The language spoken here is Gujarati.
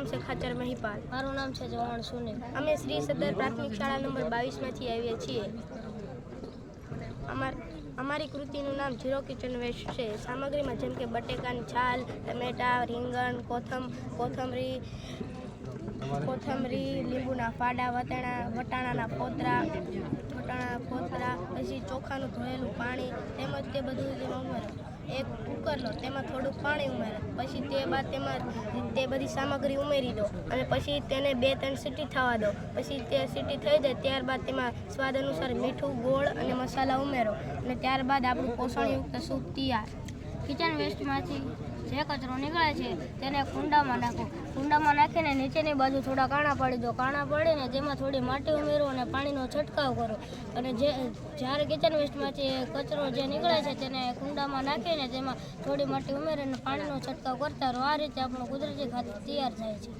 નામ છે ખાચર મહિપાલ. મારું નામ છે જવાણ સુને. અમે શ્રી સદર પ્રાથમિક શાળા નંબર બાવીસમાંથી આવીએ છીએ. અમાર અમારી કૃતિનું નામ ઝીરો કિચન વેસ્ટ છે. સામગ્રીમાં જેમ કે બટેકાની છાલ ટમેટા રીંગણ કોથમ કોથમરી કોથમરી લીંબુના ફાડા વટાણા વટાણાના પોતરા વટાણા પોતરા પછી ચોખાનું ધોયેલું પાણી તેમજ તે બધું ઉમેરો એક કુકર લો તેમાં થોડુંક પાણી ઉમેરો. પછી તે બાદ તેમાં તે બધી સામગ્રી ઉમેરી દો અને પછી તેને બે ત્રણ સીટી થવા દો. પછી તે સીટી થઈ જાય ત્યારબાદ તેમાં સ્વાદ અનુસાર મીઠું, ગોળ અને મસાલા ઉમેરો. અને ત્યારબાદ આપણું પોષણયુક્ત સૂપ તૈયાર. કિચન વેસ્ટમાંથી જે કચરો નીકળે છે તેને કુંડામાં નાખો. કુંડામાં નાખીને નીચેની બાજુ થોડા કાણા પાડી દો. કાણા પાડીને તેમાં થોડી માટી ઉમેરો અને પાણીનો છંટકાવ કરો. અને જે, જ્યારે કિચન વેસ્ટમાંથી કચરો જે નીકળે છે તેને કુંડામાં નાખીને તેમાં થોડી માટી ઉમેરીને પાણીનો છંટકાવ કરતા રહો. આ રીતે આપણું કુદરતી ખાતર તૈયાર થાય છે.